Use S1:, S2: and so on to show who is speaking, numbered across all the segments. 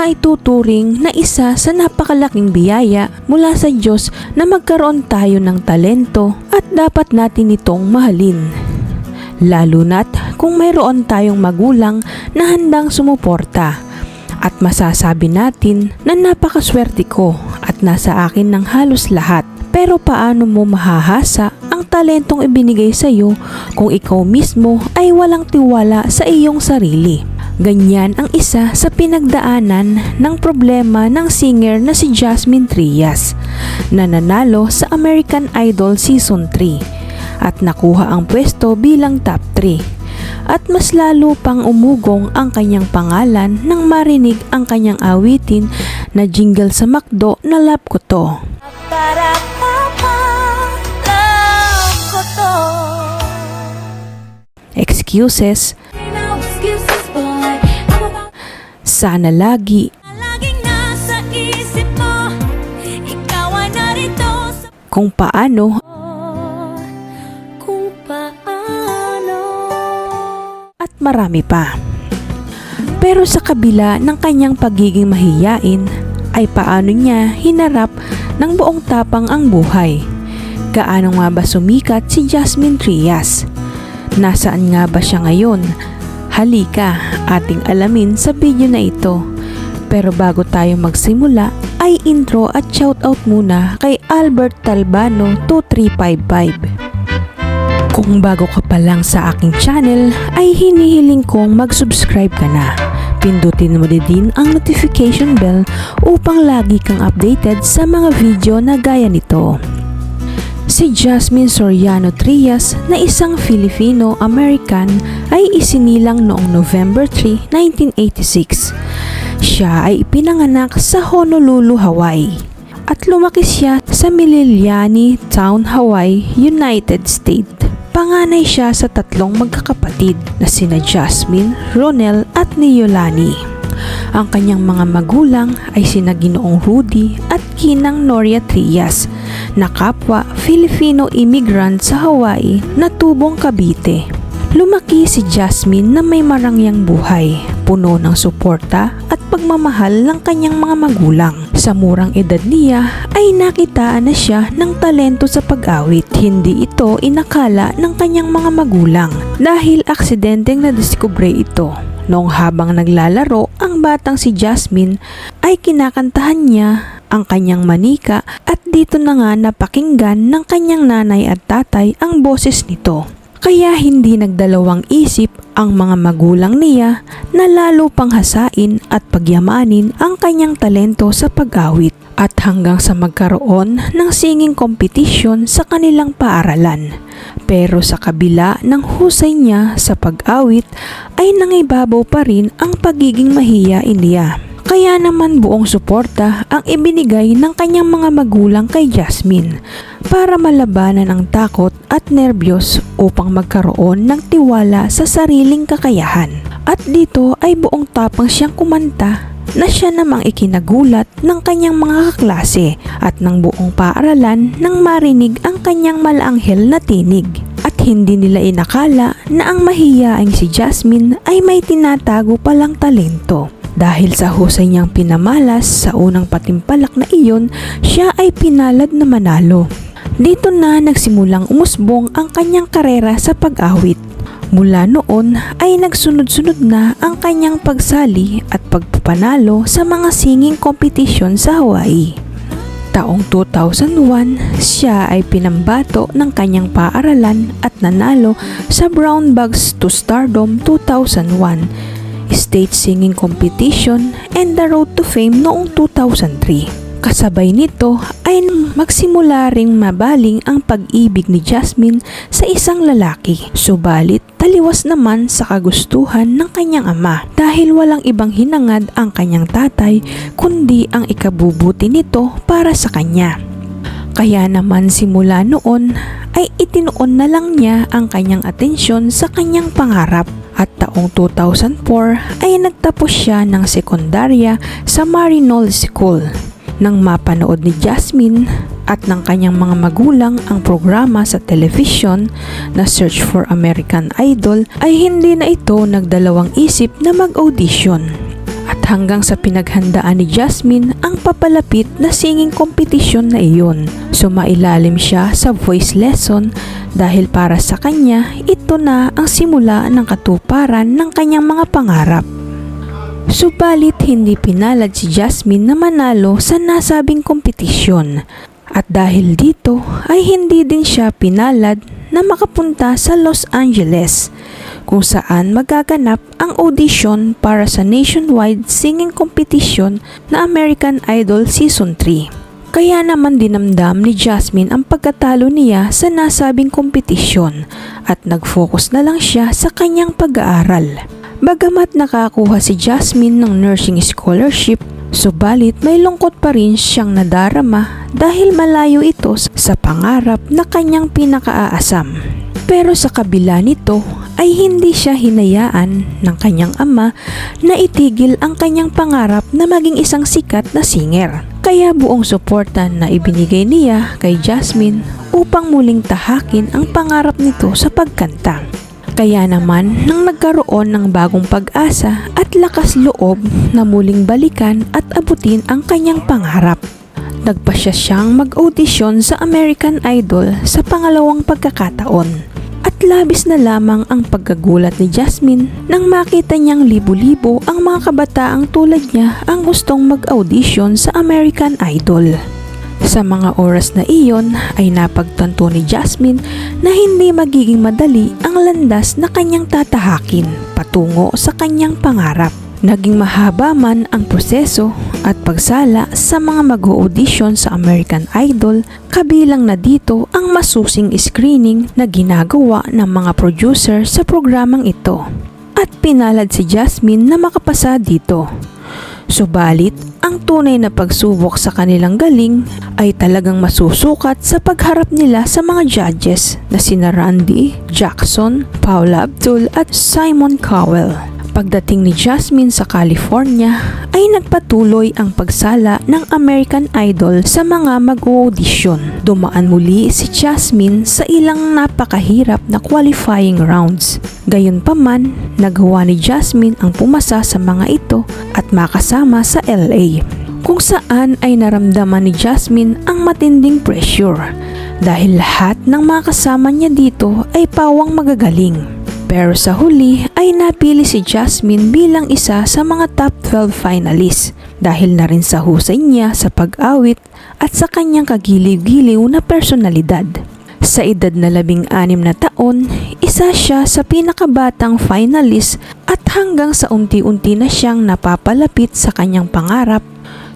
S1: maituturing na isa sa napakalaking biyaya mula sa Diyos na magkaroon tayo ng talento at dapat natin itong mahalin. Lalo na't kung mayroon tayong magulang na handang sumuporta at masasabi natin na napakaswerte ko at nasa akin ng halos lahat. Pero paano mo mahahasa ang talentong ibinigay sa iyo kung ikaw mismo ay walang tiwala sa iyong sarili? Ganyan ang isa sa pinagdaanan ng problema ng singer na si Jasmine Trias na nanalo sa American Idol Season 3 at nakuha ang pwesto bilang top 3 at mas lalo pang umugong ang kanyang pangalan nang marinig ang kanyang awitin na jingle sa McDo na love ko to. Excuses, sana lagi,
S2: mo. Sa
S1: kung paano
S2: kung paano.
S1: at marami pa. Pero sa kabila ng kanyang pagiging mahiyain, ay paano niya hinarap ng buong tapang ang buhay. Kaano nga ba sumikat si Jasmine Trias? Nasaan nga ba siya ngayon? Halika, ating alamin sa video na ito. Pero bago tayo magsimula, ay intro at shoutout muna kay Albert Talbano 2355. Kung bago ka pa lang sa aking channel, ay hinihiling kong mag-subscribe ka na. Pindutin mo din ang notification bell upang lagi kang updated sa mga video na gaya nito. Si Jasmine Soriano Trias na isang Filipino-American ay isinilang noong November 3, 1986. Siya ay ipinanganak sa Honolulu, Hawaii at lumaki siya sa Mililani Town, Hawaii, United States. Panganay siya sa tatlong magkakapatid na sina Jasmine, Ronel at Niolani. Ang kanyang mga magulang ay sina Ginoong Rudy at Kinang Noria Trias na kapwa Filipino immigrant sa Hawaii na tubong Cavite. Lumaki si Jasmine na may marangyang buhay, puno ng suporta at pagmamahal ng kanyang mga magulang. Sa murang edad niya ay nakitaan na siya ng talento sa pag-awit. Hindi ito inakala ng kanyang mga magulang dahil aksidenteng nadiskubre ito. Noong habang naglalaro, ang batang si Jasmine ay kinakantahan niya ang kanyang manika at dito na nga napakinggan ng kanyang nanay at tatay ang boses nito. Kaya hindi nagdalawang isip ang mga magulang niya na lalo pang hasain at pagyamanin ang kanyang talento sa pag-awit at hanggang sa magkaroon ng singing competition sa kanilang paaralan. Pero sa kabila ng husay niya sa pag-awit ay nangibabaw pa rin ang pagiging mahiyain niya. Kaya naman buong suporta ang ibinigay ng kanyang mga magulang kay Jasmine para malabanan ang takot at nerbiyos upang magkaroon ng tiwala sa sariling kakayahan. At dito ay buong tapang siyang kumanta na siya namang ikinagulat ng kanyang mga kaklase at ng buong paaralan nang marinig ang kanyang malaanghel na tinig. At hindi nila inakala na ang mahiyaing si Jasmine ay may tinatago palang talento. Dahil sa husay niyang pinamalas sa unang patimpalak na iyon, siya ay pinalad na manalo. Dito na nagsimulang umusbong ang kanyang karera sa pag-awit. Mula noon ay nagsunod-sunod na ang kanyang pagsali at pagpapanalo sa mga singing competition sa Hawaii. Taong 2001, siya ay pinambato ng kanyang paaralan at nanalo sa Brown Bags to Stardom 2001, State Singing Competition and the Road to Fame noong 2003. Kasabay nito ay magsimula ring mabaling ang pag-ibig ni Jasmine sa isang lalaki. Subalit taliwas naman sa kagustuhan ng kanyang ama dahil walang ibang hinangad ang kanyang tatay kundi ang ikabubuti nito para sa kanya. Kaya naman simula noon ay itinuon na lang niya ang kanyang atensyon sa kanyang pangarap taong 2004 ay nagtapos siya ng sekundarya sa Marinol School. Nang mapanood ni Jasmine at ng kanyang mga magulang ang programa sa television na Search for American Idol ay hindi na ito nagdalawang isip na mag-audition. At hanggang sa pinaghandaan ni Jasmine ang papalapit na singing competition na iyon. Sumailalim siya sa voice lesson dahil para sa kanya ito na ang simula ng katuparan ng kanyang mga pangarap. Subalit hindi pinalad si Jasmine na manalo sa nasabing kompetisyon at dahil dito ay hindi din siya pinalad na makapunta sa Los Angeles kung saan magaganap ang audition para sa nationwide singing competition na American Idol Season 3. Kaya naman dinamdam ni Jasmine ang pagkatalo niya sa nasabing kompetisyon at nag-focus na lang siya sa kanyang pag-aaral. Bagamat nakakuha si Jasmine ng nursing scholarship, subalit may lungkot pa rin siyang nadarama dahil malayo ito sa pangarap na kanyang pinakaaasam. Pero sa kabila nito ay hindi siya hinayaan ng kanyang ama na itigil ang kanyang pangarap na maging isang sikat na singer. Kaya buong suporta na ibinigay niya kay Jasmine upang muling tahakin ang pangarap nito sa pagkanta. Kaya naman nang nagkaroon ng bagong pag-asa at lakas loob na muling balikan at abutin ang kanyang pangarap. Nagpasya siyang mag-audition sa American Idol sa pangalawang pagkakataon. At labis na lamang ang pagkagulat ni Jasmine nang makita niyang libo-libo ang mga kabataang tulad niya ang gustong mag-audition sa American Idol. Sa mga oras na iyon ay napagtanto ni Jasmine na hindi magiging madali ang landas na kanyang tatahakin patungo sa kanyang pangarap. Naging mahaba man ang proseso at pagsala sa mga mag-audition sa American Idol, kabilang na dito ang masusing screening na ginagawa ng mga producer sa programang ito. At pinalad si Jasmine na makapasa dito. Subalit, ang tunay na pagsubok sa kanilang galing ay talagang masusukat sa pagharap nila sa mga judges na sina Randy, Jackson, Paula Abdul at Simon Cowell. Pagdating ni Jasmine sa California ay nagpatuloy ang pagsala ng American Idol sa mga mag-audition. Dumaan muli si Jasmine sa ilang napakahirap na qualifying rounds. Gayunpaman, nagawa ni Jasmine ang pumasa sa mga ito at makasama sa LA kung saan ay naramdaman ni Jasmine ang matinding pressure dahil lahat ng mga kasama niya dito ay pawang magagaling. Pero sa huli ay napili si Jasmine bilang isa sa mga top 12 finalists dahil na rin sa husay niya sa pag-awit at sa kanyang kagiliw-giliw na personalidad. Sa edad na labing anim na taon, isa siya sa pinakabatang finalist at hanggang sa unti-unti na siyang napapalapit sa kanyang pangarap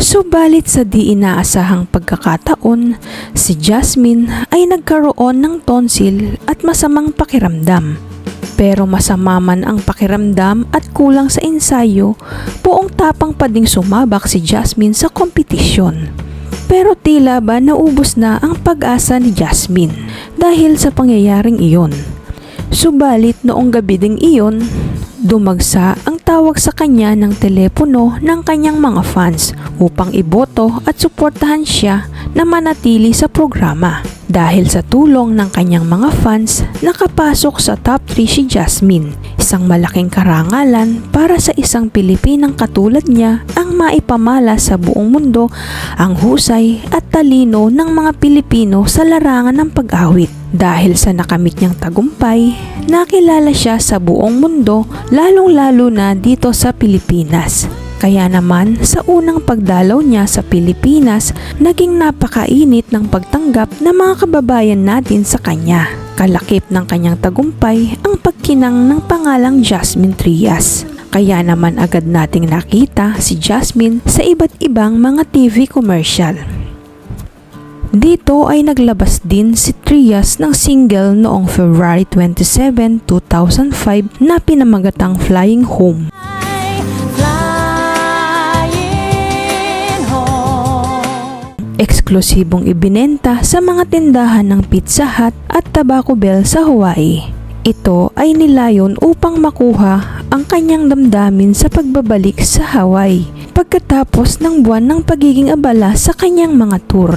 S1: Subalit sa di inaasahang pagkakataon, si Jasmine ay nagkaroon ng tonsil at masamang pakiramdam. Pero masama man ang pakiramdam at kulang sa ensayo, buong tapang pa ding sumabak si Jasmine sa kompetisyon. Pero tila ba naubos na ang pag-asa ni Jasmine dahil sa pangyayaring iyon. Subalit noong gabi ding iyon, dumagsa ang tawag sa kanya ng telepono ng kanyang mga fans upang iboto at suportahan siya na manatili sa programa. Dahil sa tulong ng kanyang mga fans, nakapasok sa top 3 si Jasmine, isang malaking karangalan para sa isang Pilipinang katulad niya ang maipamala sa buong mundo ang husay at talino ng mga Pilipino sa larangan ng pag-awit. Dahil sa nakamit niyang tagumpay, nakilala siya sa buong mundo lalong-lalo na dito sa Pilipinas. Kaya naman sa unang pagdalaw niya sa Pilipinas, naging napakainit ng pagtanggap ng mga kababayan natin sa kanya. Kalakip ng kanyang tagumpay ang pagkinang ng pangalang Jasmine Trias. Kaya naman agad nating nakita si Jasmine sa iba't ibang mga TV commercial. Dito ay naglabas din si Trias ng single noong February 27, 2005 na pinamagatang Flying Home. Eksklusibong ibinenta sa mga tindahan ng Pizza Hut at Tabaco Bell sa Hawaii. Ito ay nilayon upang makuha ang kanyang damdamin sa pagbabalik sa Hawaii pagkatapos ng buwan ng pagiging abala sa kanyang mga tour.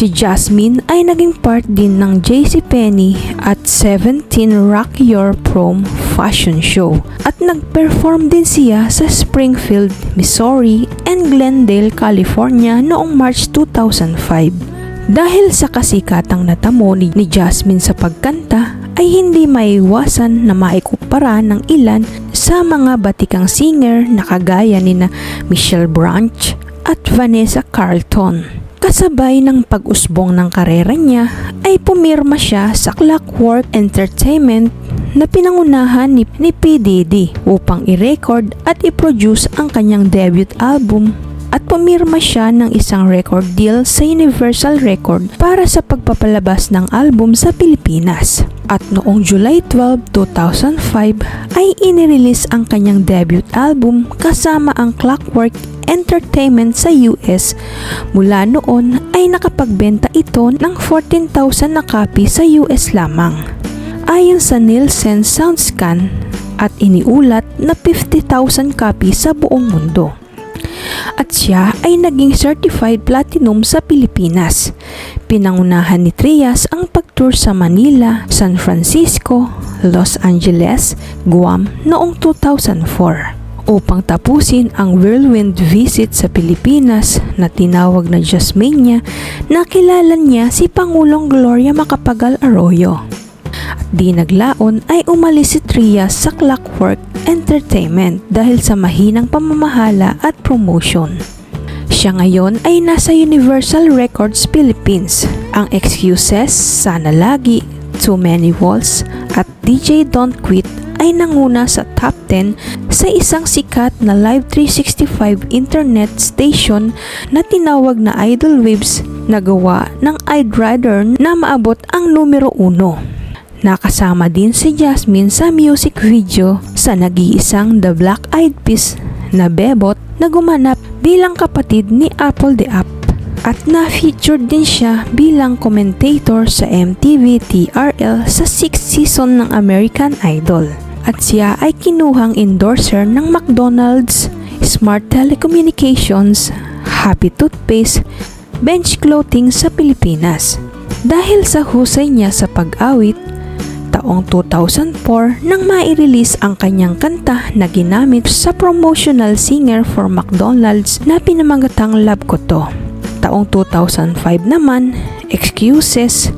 S1: Si Jasmine ay naging part din ng JCPenney at 17 Rock Your Prom fashion show at nag-perform din siya sa Springfield, Missouri and Glendale, California noong March 2005. Dahil sa kasikatang natamo ni Jasmine sa pagkanta ay hindi maiwasan na maikumpara ng ilan sa mga batikang singer na kagaya ni na Michelle Branch at Vanessa Carlton. Kasabay ng pag-usbong ng karera niya ay pumirma siya sa Clockwork Entertainment na pinangunahan ni, ni P. Diddy upang i-record at i-produce ang kanyang debut album at pumirma siya ng isang record deal sa Universal Record para sa pagpapalabas ng album sa Pilipinas. At noong July 12, 2005 ay inirelease ang kanyang debut album kasama ang Clockwork Entertainment sa US. Mula noon ay nakapagbenta ito ng 14,000 na copy sa US lamang. Ayon sa Nielsen SoundScan at iniulat na 50,000 copy sa buong mundo at siya ay naging certified platinum sa Pilipinas. Pinangunahan ni Trias ang pag-tour sa Manila, San Francisco, Los Angeles, Guam noong 2004 upang tapusin ang whirlwind visit sa Pilipinas na tinawag na Jasmania na kilala niya si Pangulong Gloria Macapagal Arroyo. At di naglaon ay umalis si Trias sa Clockwork Entertainment dahil sa mahinang pamamahala at promotion. Siya ngayon ay nasa Universal Records Philippines. Ang excuses, sana lagi, too many walls, at DJ Don't Quit ay nanguna sa top 10 sa isang sikat na Live 365 internet station na tinawag na Idol Waves na gawa ng Idrider na maabot ang numero 1. Nakasama din si Jasmine sa music video sa nag-iisang The Black Eyed Peas na Bebot na gumanap bilang kapatid ni Apple the App. At na-featured din siya bilang commentator sa MTV TRL sa 6th season ng American Idol. At siya ay kinuhang endorser ng McDonald's, Smart Telecommunications, Happy Toothpaste, Bench Clothing sa Pilipinas. Dahil sa husay niya sa pag-awit, taong 2004 nang mai-release ang kanyang kanta na ginamit sa promotional singer for McDonald's na pinamagatang Love Ko To. Taong 2005 naman, Excuses,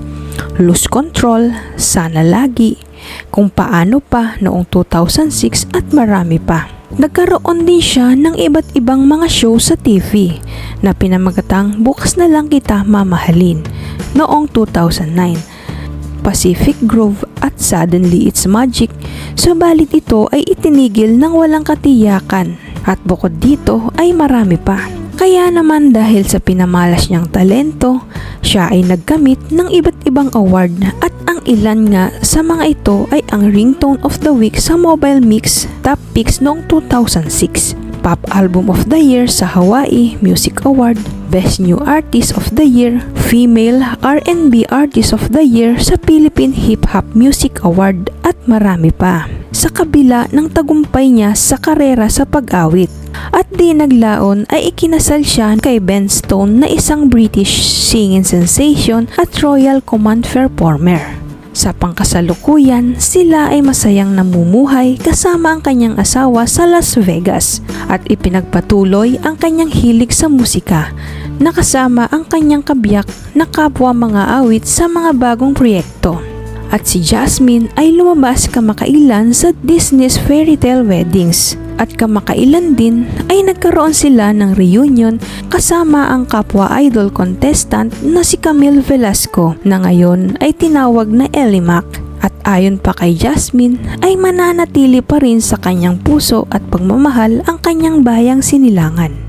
S1: Lose Control, Sana Lagi, Kung Paano Pa noong 2006 at marami pa. Nagkaroon din siya ng iba't ibang mga show sa TV na pinamagatang Bukas na lang kita mamahalin noong 2009 Pacific Grove at Suddenly It's Magic, subalit ito ay itinigil ng walang katiyakan at bukod dito ay marami pa. Kaya naman dahil sa pinamalas niyang talento, siya ay nagkamit ng iba't ibang award at ang ilan nga sa mga ito ay ang Ringtone of the Week sa Mobile Mix Top Picks noong 2006. Pop Album of the Year sa Hawaii Music Award, Best New Artist of the Year, Female R&B Artist of the Year sa Philippine Hip Hop Music Award at marami pa. Sa kabila ng tagumpay niya sa karera sa pag-awit. At di naglaon ay ikinasal siya kay Ben Stone na isang British singing sensation at Royal Command performer. Sa pangkasalukuyan, sila ay masayang namumuhay kasama ang kanyang asawa sa Las Vegas at ipinagpatuloy ang kanyang hilig sa musika nakasama ang kanyang kabiyak na kapwa mga awit sa mga bagong proyekto. At si Jasmine ay lumabas kamakailan sa Disney's Fairy Tale Weddings at kamakailan din ay nagkaroon sila ng reunion kasama ang kapwa idol contestant na si Camille Velasco na ngayon ay tinawag na Elimac. At ayon pa kay Jasmine ay mananatili pa rin sa kanyang puso at pagmamahal ang kanyang bayang sinilangan.